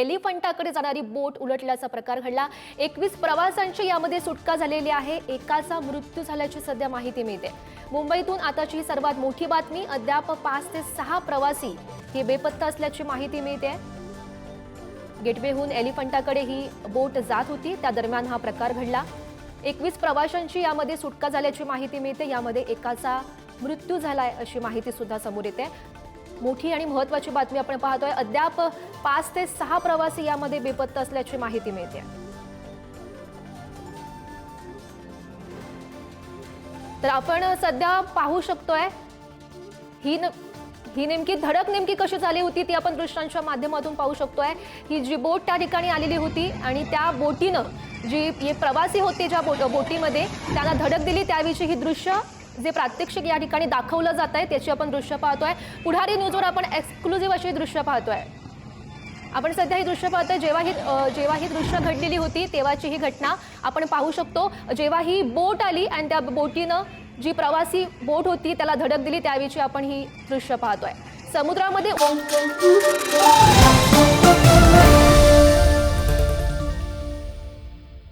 एलिफंटाकडे जाणारी बोट उलटल्याचा प्रकार घडला. एकवीस प्रवाशांची यामध्ये सुटका झालेली आहे. एकाचा मृत्यू झाल्याची सध्या माहिती मिळते. मुंबईतून आताची ही सर्वात मोठी बातमी अद्याप पाच ते सहा प्रवासी हे बेपत्ता असल्याची माहिती मिळते. गेटवेहून एलिफंटाकडे ही बोट जात होती. त्या दरम्यान हा प्रकार घडला. एकवीस प्रवाशांची यामध्ये सुटका झाल्याची माहिती मिळते. यामध्ये एकाचा मृत्यू झालाय अशी माहिती सुद्धा समोर येते. मोठी आणि महत्वाची बातमी आपण पाहतोय. अद्याप पाच ते सहा प्रवासी यामध्ये बेपत्ता असल्याची माहिती मिळते. तर आपण सध्या पाहू शकतोय ही न ही नेमकी धडक नेमकी कशी झाली होती ती आपण दृष्टांच्या माध्यमातून पाहू शकतोय. ही जी बोट त्या ठिकाणी आलेली होती आणि त्या बोटीनं जी प्रवासी होते ज्या बोट बोटीमध्ये त्यांना धडक दिली. त्याविषयी ही दृश्य जे प्रात्यक्षिक या ठिकाणी दाखवलं जात आहे त्याची आपण दृश्य पाहतोय. पुढारी न्यूजवर आपण एक्सक्लुझिव्ह अशी दृश्य पाहतोय. आपण सध्या ही दृश्य पाहतोय जेव्हा ही जेव्हा ही दृश्य घडलेली होती तेव्हाची ही घटना आपण पाहू शकतो. जेव्हा ही बोट आली आणि त्या बोटीनं जी प्रवासी बोट होती त्याला धडक दिली त्यावेळीची आपण ही दृश्य पाहतोय. समुद्रामध्ये